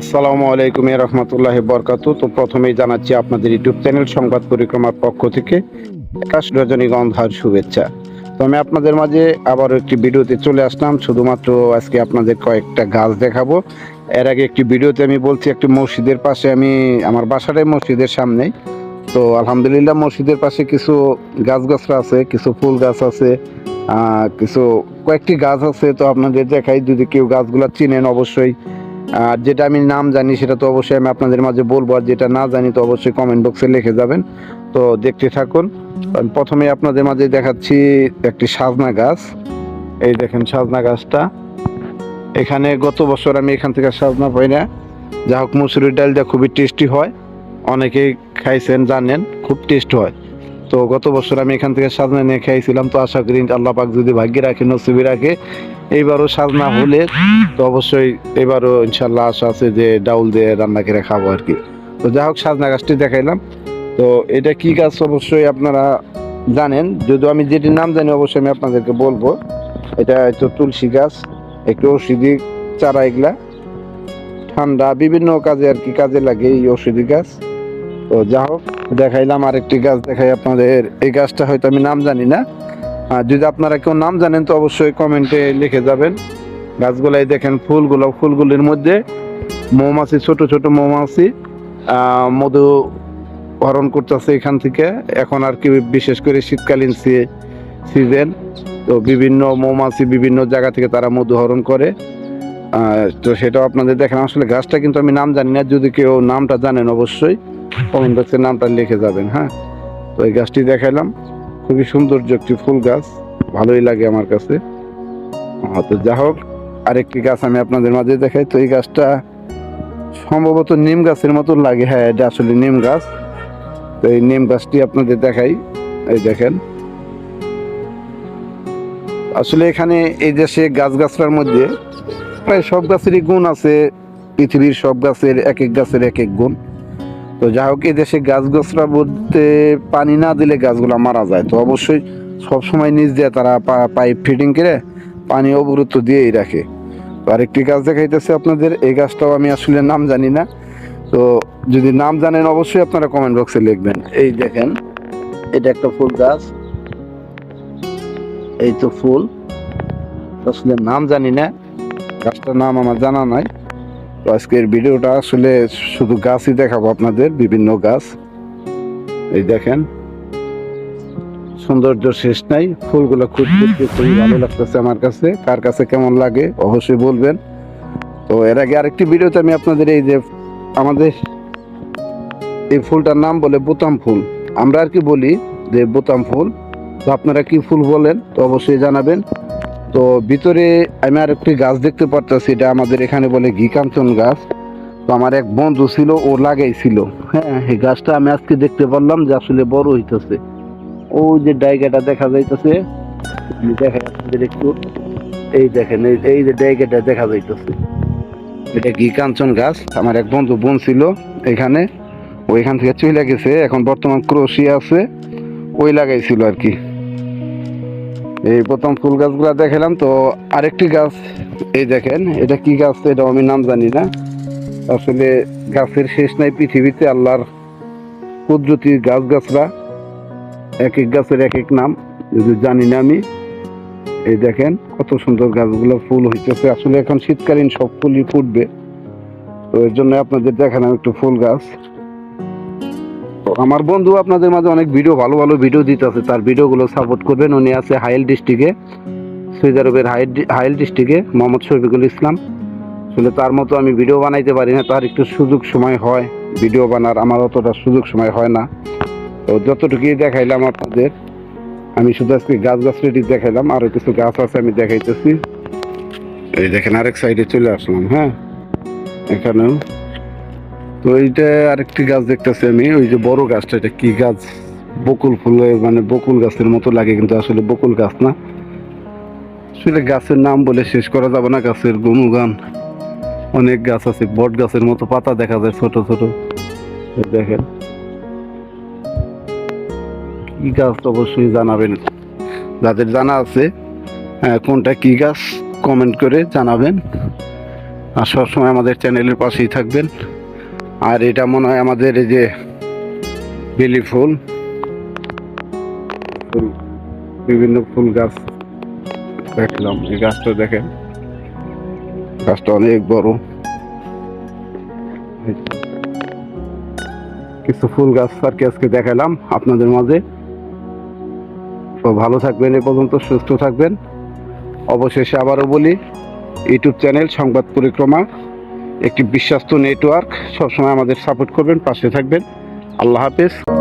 আসসালামু আলাইকুম রহমতুল্লাহ বরকাতু। তো প্রথমেই জানাচ্ছি আপনাদের ইউটিউব চ্যানেল সংবাদ পরিক্রমার পক্ষ থেকে আকাশ রজনীগন্ধার শুভেচ্ছা। তো আমি আপনাদের মাঝে আবার একটি ভিডিওতে চলে আসলাম। শুধুমাত্র আজকে আপনাদের কয়েকটা গাছ দেখাবো। এর আগে একটি ভিডিওতে আমি বলছি, একটি মসজিদের পাশে আমি, আমার বাসাটাই মসজিদের সামনেই। তো আলহামদুলিল্লাহ মসজিদের পাশে কিছু গাছগাছরা আছে, কিছু ফুল গাছ আছে কিছু কয়েকটি গাছ আছে। তো আপনাদের দেখাই, যদি কেউ গাছগুলো চিনেন অবশ্যই আর যেটা আমি নাম জানি সেটা তো অবশ্যই আমি আপনাদের মাঝে বলব, আর যেটা না জানি তো অবশ্যই কমেন্ট বক্সে লিখে যাবেন। তো দেখতে থাকুন। আমি প্রথমে আপনাদের মাঝে দেখাচ্ছি একটি সাজনা গাছ। এই দেখেন সাজনা গাছটা। এখানে গত বছর আমি এখান থেকে সাজনা পাই না। যা হোক, মুসুরির ডাল ডালটা খুবই টেস্টি হয়। অনেকেই খাইছেন, জানেন, খুব টেস্ট হয়। তো গত বছর আমি এখান থেকে সাজনা নিয়ে খাইছিলাম তো আশা করি আল্লাহ পাক যদি ভাগ্যে রাখে নসিবি রাখে এইবারও সাজনা হলে তো অবশ্যই এবারও ইনশাল্লাহ আশা আছে যে ডাউল দিয়ে রান্না করে খাব আর কি। তো যাই হোক সাজনা গাছটি দেখাইলাম। তো এটা কি গাছ অবশ্যই আপনারা জানেন যদিও আমি যেটির নাম জানি অবশ্যই আমি আপনাদেরকে বলব। এটা হয়তো তুলসী গাছ একটু ঔষধি চারা এগুলা। ঠান্ডা বিভিন্ন কাজে আর কি কাজে লাগে এই ঔষধি গাছ। তো যা হোক, দেখাইলাম আরেকটি গাছ, দেখাই আপনাদের। এই গাছটা হয়তো আমি নাম জানি না। আর যদি আপনারা কেউ নাম জানেন, তো অবশ্যই কমেন্টে লিখে যাবেন। গাছগুলাই দেখেন, ফুলগুলো, ফুলগুলির মধ্যে মৌমাছি, ছোট ছোট মৌমাছি মধু হরণ করতেছে এখান থেকে। এখন আর কি বিশেষ করে শীতকালীন সিজন, তো বিভিন্ন মৌমাছি বিভিন্ন জায়গা থেকে তারা মধু হরণ করে। তো সেটাও আপনাদের দেখেন আসলে গাছটা কিন্তু আমি নাম জানি না, যদি কেউ নামটা জানেন অবশ্যই। কমেন্ট বক্সে নামটা লিখে যাবেন হ্যাঁ? তো এই গাছটি দেখাইলাম। খুবই সৌন্দর্য একটি ফুল গাছ, ভালোই লাগে আমার কাছে। তো যা হোক, আরেকটি গাছ আমি আপনাদের মাঝে দেখাই। তো এই গাছটা সম্ভবত নিম গাছের মতো লাগে হ্যাঁ এটা আসলে নিম গাছ। তো এই নিম গাছটি আপনাদের দেখাই। এই দেখেন। আসলে এখানে এই দেশে গাছগাছরার মধ্যে প্রায় সব গাছেরই গুণ আছে, পৃথিবীর সব গাছের এক এক গাছের এক এক গুণ। তো যাই হোক, এই দেশে গাছগাছরা বলতে পানি না দিলে গাছগুলো মারা যায়। তো অবশ্যই সবসময় নিচ দিয়ে তারা পাইপ ফিটিং করে পানি অবরুদ্ধ দিয়েই রাখে। তো আরেকটি গাছ দেখাইতেছে আপনাদের, এই গাছটাও আমি আসলে নাম জানি না। তো যদি নাম জানেন অবশ্যই আপনারা কমেন্ট বক্সে লিখবেন। এই দেখেন, এটা একটা ফুল গাছ। এই তো ফুল। আসলে নাম জানি না, গাছটার নাম আমার জানা নাই। তো আজকের ভিডিওটা আসলে শুধু গাছই দেখাবো আপনাদের, বিভিন্ন গাছ। এই দেখেন, সৌন্দর্য শেষ নাই, ফুলগুলো খুব দেখতে খুবই ভালো লাগতেছে আমার কাছে। কার কাছে কেমন লাগে অবশ্যই বলবেন। তো এর আগে আরেকটি ভিডিওতে আমি আপনাদের এই যে আমাদের এই ফুলটার নাম বলে বোতাম ফুল। আমরা আর কি বলি যে বোতাম ফুল। তো আপনারা কি ফুল বলেন, তো অবশ্যই জানাবেন। তো ভিতরে আমি আর একটি গাছ দেখতে পারতেছি, এটা আমাদের এখানে বলে ঘিকাঞ্চন গাছ। তো আমার এক বন্ধু ছিল, ও লাগাইছিল। হ্যাঁ এই গাছটা আমি আজকে দেখতে পারলাম যে আসলে বড় হইতেছে। ওই যে ডাইগাটা দেখা যাইতেছে দেখাই একটু। এই দেখেন, এই এই যে ডাইগাটা দেখা যাইতেছে। এটা ঘিকাঞ্চন গাছ, আমার এক বন্ধু বোন ছিল এখানে। ওইখান থেকে চলে গেছে, এখন বর্তমান ক্রোশিয়া আছে। ওই লাগাইছিল আর কি। এই প্রথম ফুল গাছগুলা দেখালাম তো আরেকটি গাছ, এই দেখেন, এটা কি গাছ এটা আমি নাম জানি না। আসলে গাছের শেষ নাই পৃথিবীতে, আল্লাহর কুদরতির গাছ গাছরা এক এক গাছের এক এক নাম, যদি জানি না আমি। এই দেখেন, কত সুন্দর গাছগুলো ফুল হইতেছে। আসলে এখন শীতকালীন সব ফুলই ফুটবে। তো এর জন্য আপনাদের দেখালাম একটু ফুল গাছ। আমার বন্ধু আপনাদের মাঝে অনেক ভিডিও ভালো ভালো ভিডিও দিতেছে। তার ভিডিওগুলো সাপোর্ট করবেন। উনি আছে হাইল ডিস্ট্রিক্টে সৌদি আরবের হাইল হাইল ডিস্ট্রিক্টে মোহাম্মদ শফিকুল ইসলাম। আসলে তার মতো আমি ভিডিও বানাইতে পারি না। তার একটু সুযোগ সময় হয়। ভিডিও বানার আমার অতটা সুযোগ সময় হয় না। তো যতটুকুই দেখাইলাম আপনাদের, আমি শুধু আজকে গাছ গাছ রেডি দেখাইলাম। আরও কিছু গাছ আছে আমি দেখাইতেছি। এই দেখেন আরেক সাইডে চলে আসলাম হ্যাঁ? এখানেও। তো এইটা আরেকটি গাছ দেখতেছি আমি, ওই যে বড় গাছটা, এটা কি গাছ? বকুল ফুলের মানে বকুল গাছের মতো লাগে, কিন্তু আসলে বকুল গাছ না। আসলে গাছের নাম বলে শেষ করা যাবে না, গাছের গুণগান। অনেক গাছ আছে, বট গাছের মতো পাতা দেখা যায়, ছোট ছোট। দেখেন। কি গাছ অবশ্যই জানাবেন। যাদের জানা আছে হ্যাঁ কোনটা কি গাছ কমেন্ট করে জানাবেন। আর সবসময় আমাদের চ্যানেলের পাশেই থাকবেন। আর এটা মনে হয় আমাদের এই যে বেলি ফুল। বিভিন্ন ফুল গাছ দেখলাম, এই গাছটা দেখেন। গাছটা অনেক বড়। কিছু ফুল গাছ আর কি আজকে দেখালাম আপনাদের মাঝে। তো ভালো থাকবেন, এ পর্যন্ত সুস্থ থাকবেন। অবশেষে আবারও বলি, ইউটিউব চ্যানেল সংবাদ পরিক্রমা। একটি বিশ্বস্ত নেটওয়ার্ক সবসময় আমাদের সাপোর্ট করবেন পাশে থাকবেন। আল্লাহ হাফেজ।